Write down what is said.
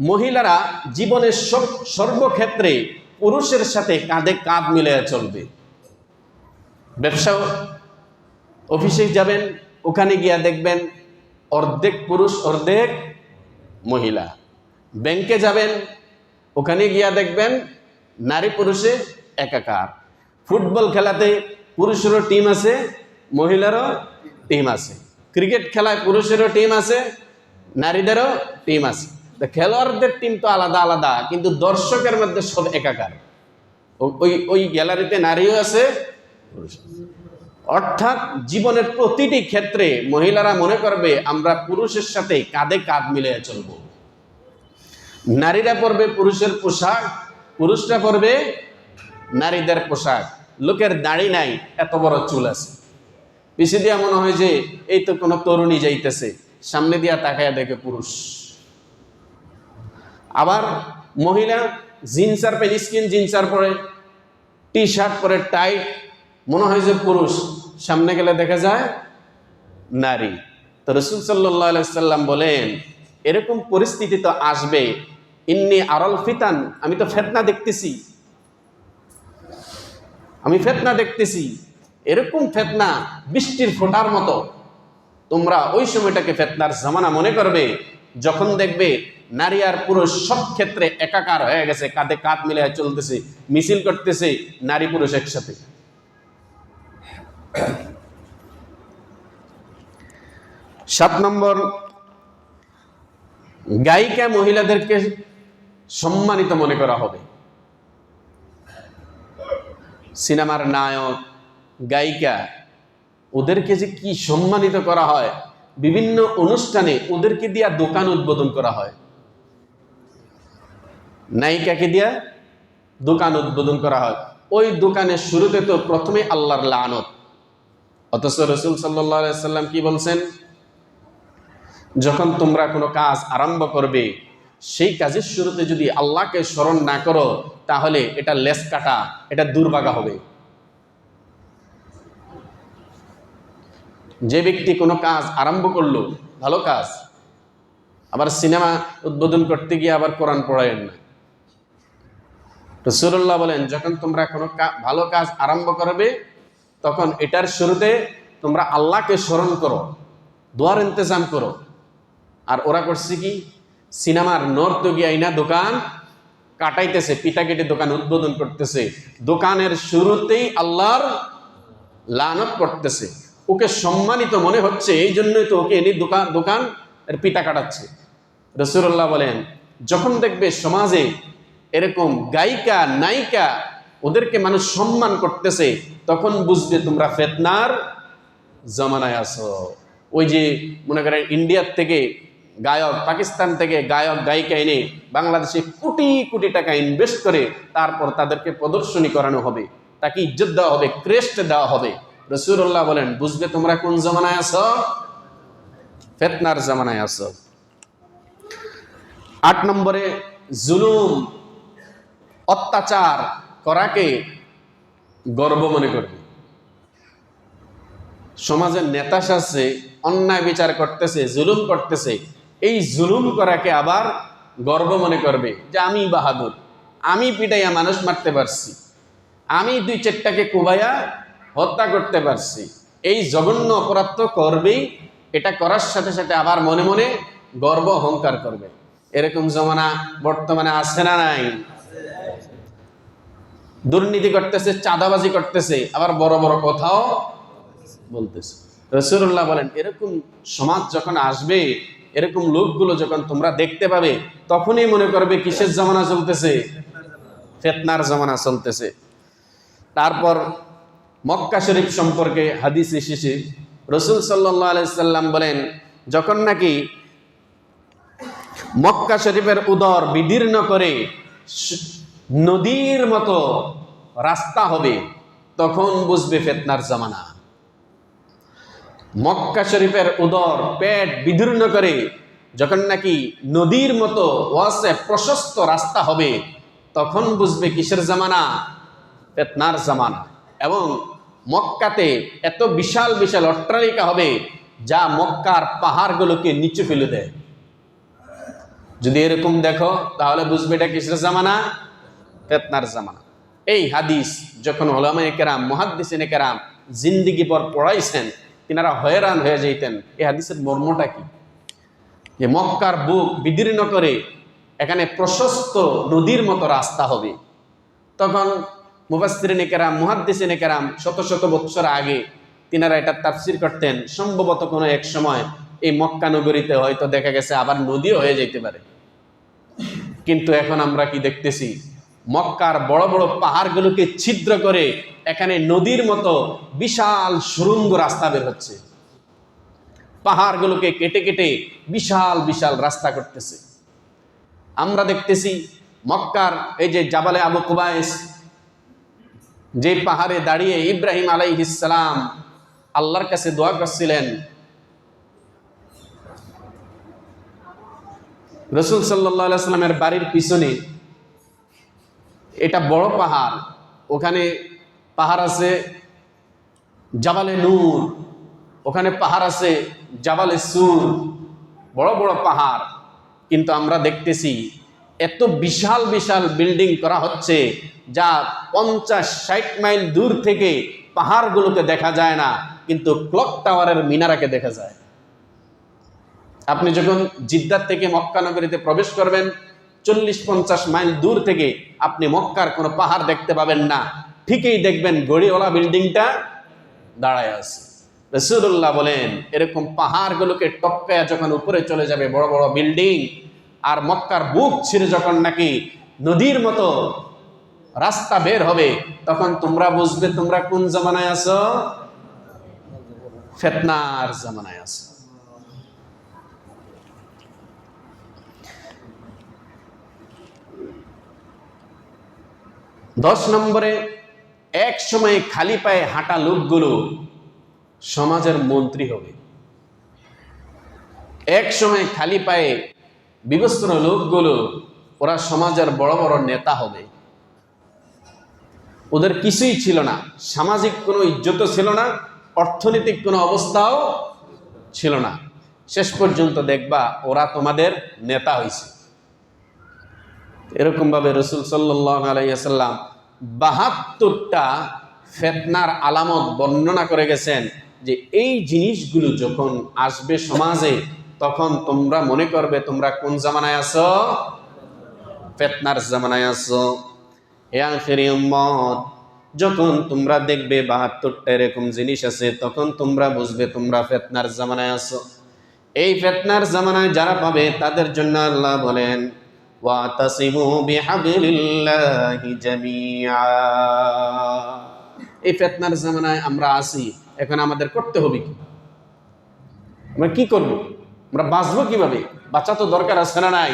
মহিলারা জীবনের সব- সর্বক্ষেত্রে পুরুষের সাথে কাঁধে কাঁধ মিলে চলবে। ব্যবসা অফিসে যাবেন, ওখানে গিয়া দেখবেন অর্ধেক পুরুষ, অর্ধেক মহিলা। ব্যাংকে যাবেন, ওখানে গিয়া দেখবেন নারী পুরুষে একাকার। ফুটবল খেলাতে পুরুষেরও টিম আছে, মহিলারও টিম আছে। ক্রিকেট খেলায় পুরুষেরও টিম আছে, নারীদেরও টিম আছে। খেলোয়াড়দের টিম তো আলাদা আলাদা, কিন্তু দর্শকের মধ্যে সব একাকার। ওই ওই গ্যালারিতে নারীও আছে। অর্থাৎ জীবনের প্রতিটি ক্ষেত্রে মহিলারা মনে করবে, আমরা পুরুষের সাথে কাঁধে কাঁধ মিলিয়ে চলব। নারীরা পরবে পুরুষের পোশাক, পুরুষরা পরবে নারীদের পোশাক। লোকের দাড়ি নাই, এত বড় চুল আছে। পিছিয়ে দিয়া মনে হয় যে, এই তো কোনো তরুণী যাইতেছে, সামনে দিয়া তাকায়া দেখে পুরুষ। আবার মহিলা জিন্সার পেন স্কিন জিন্সার পরে টি শার্ট পরে টাইট মনে হয় যে পুরুষ, সামনে গেলে দেখা যায় নারী। তো রসুল সাল্লাম বলেন, এরকম পরিস্থিতি তো আসবে। ইন্নি আরল ফিতান, আমি তো ফেতনা দেখতেছি। আমি ফেতনা দেখতেছি। এরকম ফেতনা বৃষ্টির ফোঁটার মতো। তোমরা ওই সময়টাকে ফেতনার জামানা মনে করবে। যখন দেখবে নারী আর পুরুষ সব ক্ষেত্রে একাকার হয়ে গেছে, কাঁধে কাঁধ মিলে চলতেছে, মিছিল করতেছে, নারী পুরুষ একসাথে। সাত নম্বর, গায়িকা মহিলাদেরকে সম্মানিত মনে করা হবে। সিনেমার নায়ক, গায়িকা, ওদেরকে যে কি সম্মানিত করা হয় বিভিন্ন অনুষ্ঠানে ওদেরকে দিয়া দোকান উদ্বোধন করা হয়। নায়িকাকে দিয়া দোকান উদ্বোধন করা হয়। ওই দোকানের শুরুতে তো প্রথমে আল্লাহর লানত। অথচ রসুল সাল্লাম কি বলছেন? যখন তোমরা কোনো কাজ আরম্ভ করবে, সেই কাজের শুরুতে যদি আল্লাহকে স্মরণ না করো, তাহলে এটা লেস কাটা, এটা দুর্বাগা হবে। যে ব্যক্তি কোনো কাজ আরম্ভ করল, ভালো কাজ, আবার সিনেমা উদ্বোধন করতে গিয়ে আবার কোরআন পড়ায়েন না। রসুল্লাহ বলেন, যখন তোমরা কোনো ভালো কাজ আরম্ভ করবে, তখন এটার শুরুতে তোমরা আল্লাহকে স্মরণ করো, দোয়ার ইন্তজাম করো। আর ওরা করছে কি? সিনেমার নর্তকী আইনা দোকান কাটাইতেছে পিতা কেটে দোকান উদ্বোধন করতেছে। দোকানের শুরুতেই আল্লাহর লানত করতেছে ওকে সম্মানিত মনে হচ্ছে, এই জন্যই তো ওকে এনে দোকান দোকান পিতা কাটাচ্ছে। রসুল্লাহ বলেন, যখন দেখবে সমাজে এরকম গায়িকা, নায়িকা ওদেরকে মানুষ সম্মান করতেছে, তখন বুঝবে তোমরা ফেতনার জমানায় আছো। ওই যে মনে করেন ইন্ডিয়ার থেকে গায়ক, পাকিস্তান থেকে গায়ক, গায়িকা এনে বাংলাদেশে কোটি কোটি টাকা ইনভেস্ট করে, তারপর তাদেরকে প্রদর্শনী করানো হবে। তাকে ইজ্জত দেওয়া হবে ক্রেস্ট দেওয়া হবে। রসুল্লাহ বলেন, বুঝবে তোমরা কোন জমানায় আছো? ফেতনার জমানায় আছো। আট নম্বরে, জুলুম, অত্যাচার করাকে গর্ব মনে করবে। সমাজের নেতা সাজছে, অন্যায় বিচার করতেছে, জুলুম করতেছে, এই জুলুম করাকে আবার গর্ব মনে করবে যে আমি বাহাদুর, আমি পিটাইয়া মানুষ মারতে পারছি, আমি দুই চারটাকে কুবাইয়া হত্যা করতে পারছি। এই জঘন্য অপরাধ তো করবেই, এটা করার সাথে সাথে আবার মনে মনে গর্ব অহংকার করবে। এরকম জমানা বর্তমানে আছে না নাই? দুর্নীতি করতেছে, চাঁদাবাজি করতেছে, আবার বড় বড় কথাও বলতেছে। রসুল্লাহ বলেন, এরকম সমাজ যখন আসবে, এরকম লোকগুলো যখন তোমরা দেখতে পাবে, তখনই মনে করবে কিসের জমানা চলতেছে? ফেতনার জমানা চলতেছে। তারপর মক্কা শরীফ সম্পর্কে হাদিস এসেছে। রসুল সাল্লাহ আলাইসাল্লাম বলেন, যখন নাকি মক্কা শরীফের উদর বিদীর্ণ করে নদীর মতো রাস্তা হবে, তখন বুঝবে ফেতনার জামানা। মক্কা শরীফের উদর পেট বিদীর্ণ করে, যখন নাকি নদীর মতো ওয়াসে প্রশস্ত রাস্তা হবে, তখন বুঝবে কিসের জামানা? ফেতনার জামানা। এবং মক্কাতে এত বিশাল বিশাল অট্টালিকা হবে যা মক্কার পাহাড়গুলোকে নিচু ফেলে দেয়। যদি এরকম দেখো, তাহলে বুঝবে এটা কিসের জামানা? ফেতনার জামানা। এই হাদিস যখন ওলামায়ে কেরাম, মহাদ্দিসিনে কেরাম জিন্দিগি পর পড়াইছেন, তিনারা হয়রান হয়ে যেতেন এই হাদিসের মর্মটা কি? যে মক্কার বুক বিদীর্ণ করে এখানে প্রশস্ত নদীর মতো রাস্তা হবে। তখন মুফাসসিরিনে কেরাম, মুহাদ্দিসিনে কেরাম শত শত বৎসর আগে তিনারা এটা তাফসির করতেন। সম্ভবত কোনো এক সময় এই মক্কা নগরীতে হয়তো দেখা গেছে আবার নদীও হয়ে যেতে পারে। কিন্তু এখন আমরা কি দেখতেছি, মক্কার বড় বড় পাহাড়গুলোকে ছিদ্র করে এখানে নদীর মতো বিশাল সুরঙ্গ রাস্তা বের হচ্ছে। পাহাড়গুলোকে কেটে কেটে বিশাল বিশাল রাস্তা করতেছে। আমরা দেখতেছি মক্কার এই যে জাবালে আবু কুবাইস যে পাহাড়ে দাঁড়িয়ে ইব্রাহিম আলাইহিসালাম আল্লাহর কাছে দোয়া করছিলেন। রসুল সাল্লাহ সাল্লামের বাড়ির পিছনে এটা বড় পাহাড়, ওখানে পাহাড় আছে জাবালে নূর, ওখানে পাহাড় আছে জাবালে সুর, বড় বড় পাহাড়। কিন্তু আমরা দেখতেছি এত বিশাল বিশাল বিল্ডিং করা হচ্ছে যা পঞ্চাশ, ষাট মাইল দূর থেকে পাহাড়গুলোকে দেখা যায় না, কিন্তু ক্লক টাওয়ারের মিনারাকে দেখা যায়। আপনি যখন জিদ্দার থেকে মক্কা নগরীতে প্রবেশ করবেন, চল্লিশ, পঞ্চাশ মাইল দূর থেকে আপনি মক্কার কোনো পাহাড় দেখতে পাবেন না। ঠিকই দেখবেন গড়িওয়ালা বিল্ডিংটা দাঁড়ায় আছে। রসুল্লাহ বলেন, এরকম পাহাড়গুলোকে টপকায়া যখন উপরে চলে যাবে বড় বড় বিল্ডিং আর মক্কার বুক ছিঁড়ে যখন নাকি নদীর মতো রাস্তা বের হবে, তখন তোমরা বুঝবে তোমরা কোন জামানায় আছো? ফেতনার জামানায় আছো। দশ নম্বরে, এক সময় খালি পায়ে হাঁটা লোকগুলো সমাজের মন্ত্রী হবে। এক সময় খালি পায়ে বিবস্ত্র লোকগুলো, ওরা সমাজের বড় বড় নেতা হবে। ওদের কিছুই ছিল না। সামাজিক কোনো ইজ্জত ছিল না, অর্থনৈতিক কোনো অবস্থাও ছিল না। শেষ পর্যন্ত দেখবা ওরা তোমাদের নেতা হয়েছে এরকমভাবে রসুল সাল্লাহ আলাইসাল্লাম বাহাত্তরটা ফেতনার আলামত বর্ণনা করে গেছেন যে এই জিনিসগুলো যখন আসবে সমাজে তখন তোমরা মনে করবে তোমরা কোন জামানায় আছো? ফেতনার জামানায় আছো। হে আখেরি যখন তোমরা দেখবে বাহাত্তরটা এরকম জিনিস আছে, তখন তোমরা বুঝবে তোমরা ফেতনার জামানায় আছো। এই ফেতনার জামানায় যারা পাবে, তাদের জন্য আল্লাহ বলেন এই ফেতনার জামানায় আমরা আছি, এখন আমাদের করতে হবে কি? আমরা কি করব? আমরা বাঁচবো কীভাবে? বাঁচা তো দরকার আছে না নাই?